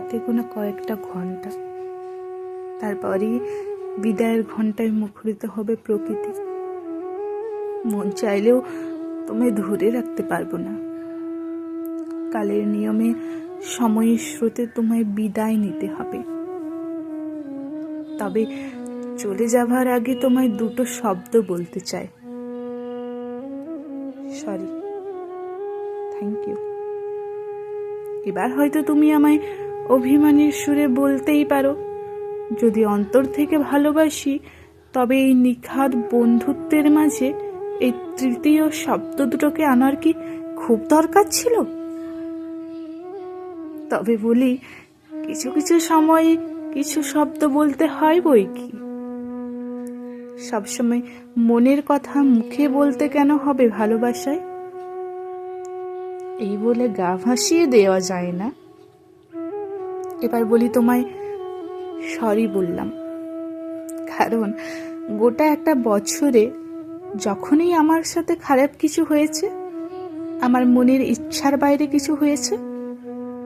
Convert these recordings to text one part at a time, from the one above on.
হাতে গোনা কয়েকটা ঘণ্টা। তারপরই বিদায়ের ঘন্টায় মুখরিত হবে প্রকৃতি। মন চাইলেও তোমায় ধরে রাখতে পারব না। কালের নিয়মে সময়ের স্রোতে তোমায় বিদায় নিতে হবে। তবে চলে যাবার আগে তোমায় দুটো শব্দ বলতে চাই। সরি থ্যাংক ইউ এবার হয়তো তুমি আমায় অভিমানের সুরে বলতেই পারো। যদি অন্তর থেকে ভালোবাসি, তবে এই নিখাদ বন্ধুত্বের মাঝে এই তৃতীয় শব্দ দুটোকে আনার কি খুব দরকার ছিল? তবে বলি, কিছু কিছু সময় কিছু শব্দ বলতে হয় বই কি? সবসময় মনের কথা মুখে বলতে কেন হবে ভালোবাসায়? এই বলে গা ভাসিয়ে দেওয়া যায় না। এবার বলি তোমায় সরি বললাম। কারণ গোটা একটা বছরে যখনই আমার সাথে খারাপ কিছু হয়েছে, আমার মনের ইচ্ছার বাইরে কিছু হয়েছে,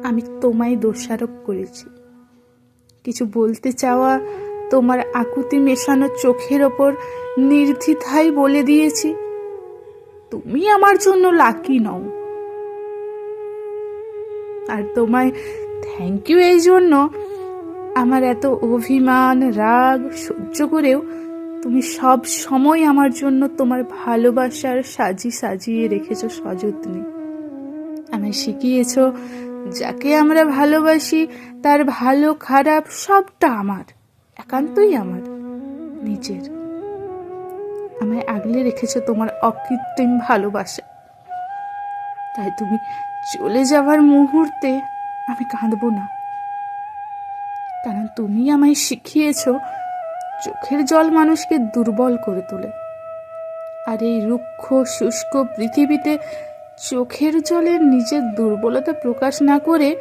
আমি তোমায় দোষারোপ করেছি। কিছু বলতে চাওয়া তোমার আকুতি মেশানো চোখের ওপর নির্দ্বিধায় বলে দিয়েছি, তুমি আমার জন্য লাকি নও। আর তোমায় থ্যাংক ইউ এই জন্য। আমার এত অভিমান, রাগ সহ্য করেও তুমি সব সময় আমার জন্য তোমার ভালোবাসার সাজি সাজিয়ে রেখেছো সযত্নে। আমায় শিখিয়েছ, যাকে আমরা ভালোবাসি, তার ভালো, খারাপ সবটা আমার, একান্তই আমার, নিজের। আমায় আগলে রেখেছো তোমার অকৃত্রিম ভালোবাসা। তাই তুমি চলে যাওয়ার মুহূর্তে আমি কাঁদবো না। কারণ তুমি আমায় শিখিয়েছ চোখের জল মানুষকে দুর্বল করে তোলে। আর এই রুক্ষ, শুষ্ক পৃথিবীতে চোখের জলে নিজের দুর্বলতা প্রকাশ না করে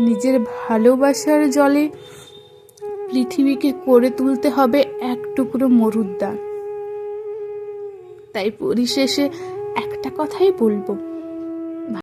নিজের ভালোবাসার জলে পৃথিবীকে করে তুলতে হবে এক টুকরো মরুদ্যান। তাই পরিশেষে একটা কথাই বলব।